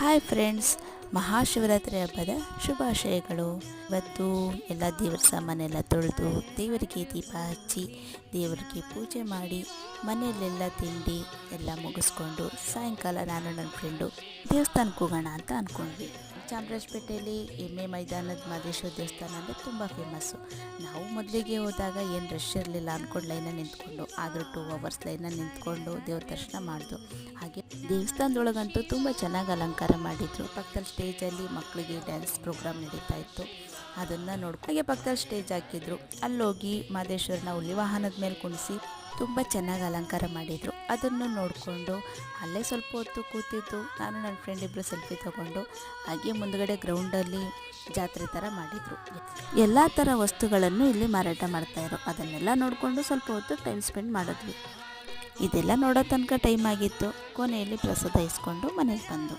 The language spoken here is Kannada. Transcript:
ಹಾಯ್ ಫ್ರೆಂಡ್ಸ್ ಮಹಾಶಿವರಾತ್ರಿ ಹಬ್ಬದ ಶುಭಾಶಯಗಳು. ಇವತ್ತು ಎಲ್ಲ ದೇವರ ಸಾಮಾನೆಲ್ಲ ತೊಳೆದು ದೇವರಿಗೆ ದೀಪ ಹಚ್ಚಿ, ದೇವರಿಗೆ ಪೂಜೆ ಮಾಡಿ, ಮನೆಯಲ್ಲೆಲ್ಲ ತಿಂಡಿ ಎಲ್ಲ ಮುಗಿಸ್ಕೊಂಡು ಸಾಯಂಕಾಲ ನಾನು ನನ್ನ ಫ್ರೆಂಡು ದೇವಸ್ಥಾನಕ್ಕೆ ಹೋಗೋಣ ಅಂತ ಅಂದ್ಕೊಂಡ್ವಿ ಚಾಮರಾಜಪೇಟೆಯಲ್ಲಿ ಎಮ್ಮೆ ಮೈದಾನದ ಮಾದೇಶ್ವರ ದೇವಸ್ಥಾನ ಅಂದರೆ ತುಂಬ ಫೇಮಸ್ಸು ನಾವು ಮೊದಲಿಗೆ ಹೋದಾಗ ಏನು ರಶ್ ಇರಲಿಲ್ಲ ಅಂದ್ಕೊಂಡು ಲೈನಲ್ಲಿ ನಿಂತ್ಕೊಂಡು, ಆದರೂ ಟೂ ಅವರ್ಸ್ ಲೈನಲ್ಲಿ ನಿಂತ್ಕೊಂಡು ದೇವ್ರ ದರ್ಶನ ಮಾಡಿದ್ರು ಹಾಗೆ ದೇವಸ್ಥಾನದೊಳಗಂತೂ ತುಂಬ ಚೆನ್ನಾಗಿ ಅಲಂಕಾರ ಮಾಡಿದ್ರು. ಪಕ್ಕದಲ್ಲಿ ಸ್ಟೇಜಲ್ಲಿ ಮಕ್ಕಳಿಗೆ ಡ್ಯಾನ್ಸ್ ಪ್ರೋಗ್ರಾಮ್ ನಡೀತಾ ಇತ್ತು. ಅದನ್ನು ನೋಡ್ಕೊ ಹಾಗೆ ಪಕ್ಕದಲ್ಲಿ ಸ್ಟೇಜ್ ಹಾಕಿದ್ರು. ಅಲ್ಲೋಗಿ ಮಾದೇಶ್ವರನ ಹುಲಿ ವಾಹನದ ಮೇಲೆ ಕುಣಿಸಿ ತುಂಬ ಚೆನ್ನಾಗಿ ಅಲಂಕಾರ ಮಾಡಿದರು. ಅದನ್ನು ನೋಡಿಕೊಂಡು ಅಲ್ಲೇ ಸ್ವಲ್ಪ ಹೊತ್ತು ಕೂತಿದ್ದು ನಾನು ನನ್ನ ಫ್ರೆಂಡ್ ಇಬ್ಬರು ಸೆಲ್ಫಿ ತಗೊಂಡು ಹಾಗೆ ಮುಂದಗಡೆ ಗ್ರೌಂಡಲ್ಲಿ ಜಾತ್ರೆ ಥರ ಮಾಡಿದರು. ಎಲ್ಲ ಥರ ವಸ್ತುಗಳನ್ನು ಇಲ್ಲಿ ಮಾರಾಟ ಮಾಡ್ತಾಯಿದ್ರು ಅದನ್ನೆಲ್ಲ ನೋಡಿಕೊಂಡು ಸ್ವಲ್ಪ ಹೊತ್ತು ಟೈಮ್ ಸ್ಪೆಂಡ್ ಮಾಡಿದ್ವಿ. ಇದೆಲ್ಲ ನೋಡೋ ತನಕ ಟೈಮ್ ಆಗಿತ್ತು. ಕೊನೆಯಲ್ಲಿ ಪ್ರಸಾದ ಇಸ್ಕೊಂಡು ಮನೆಗೆ ಬಂದು.